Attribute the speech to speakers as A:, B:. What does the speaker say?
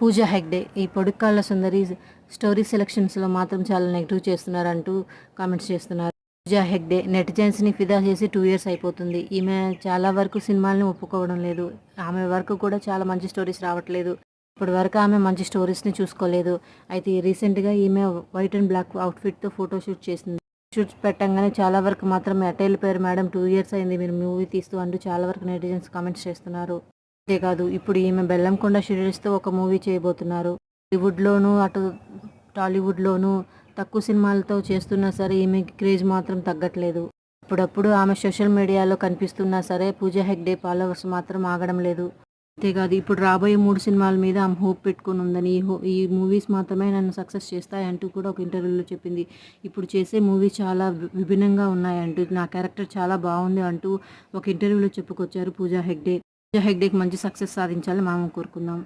A: పూజా హెగ్డే ఈ పొడుక్కాళ్ళ సుందరి స్టోరీ సెలక్షన్స్లో మాత్రం చాలా నెగిటివ్ చేస్తున్నారంటూ కామెంట్స్ చేస్తున్నారు. పూజా హెగ్డే నెటిజన్స్ని ఫిదా చేసి టూ ఇయర్స్ అయిపోతుంది. ఈమె చాలా వరకు సినిమాలని ఒప్పుకోవడం లేదు. ఆమె వరకు కూడా చాలా మంచి స్టోరీస్ రావట్లేదు. ఇప్పటి వరకు ఆమె మంచి స్టోరీస్ని చూసుకోలేదు. అయితే రీసెంట్గా ఈమె వైట్ అండ్ బ్లాక్ అవుట్ఫిట్తో ఫోటో షూట్ చేసింది. షూట్స్ పెట్టంగానే చాలా వరకు మాత్రం అటైల్ పేరు మేడం టూ ఇయర్స్ అయింది. మీరు మూవీ తీస్తూ అంటూ చాలా వరకు నెటిజన్స్ కామెంట్స్ చేస్తున్నారు. అంతేకాదు ఇప్పుడు ఈమె బెల్లంకొండ షెడ్యూల్స్తో ఒక మూవీ చేయబోతున్నారు. హాలీవుడ్లోనూ అటు టాలీవుడ్లోనూ తక్కువ సినిమాలతో చేస్తున్నా సరే ఈమె క్రేజ్ మాత్రం తగ్గట్లేదు. అప్పుడప్పుడు ఆమె సోషల్ మీడియాలో కనిపిస్తున్నా సరే పూజా హెగ్డే ఫాలోవర్స్ మాత్రం ఆగడం లేదు. అంతేకాదు ఇప్పుడు రాబోయే మూడు సినిమాల మీద ఆమె హోప్ పెట్టుకుని ఉందని ఈ హో- ఈ మూవీస్ మాత్రమే నన్ను సక్సెస్ చేస్తాయంటూ కూడా ఒక ఇంటర్వ్యూలో చెప్పింది. ఇప్పుడు చేసే మూవీ చాలా విభిన్నంగా ఉన్నాయంటూ నా క్యారెక్టర్ చాలా బాగుంది అంటూ ఒక ఇంటర్వ్యూలో చెప్పుకొచ్చారు పూజా హెగ్డే. హెగ్డేకి మంచి సక్సెస్ సాధించాలని మనం కోరుకుందాం.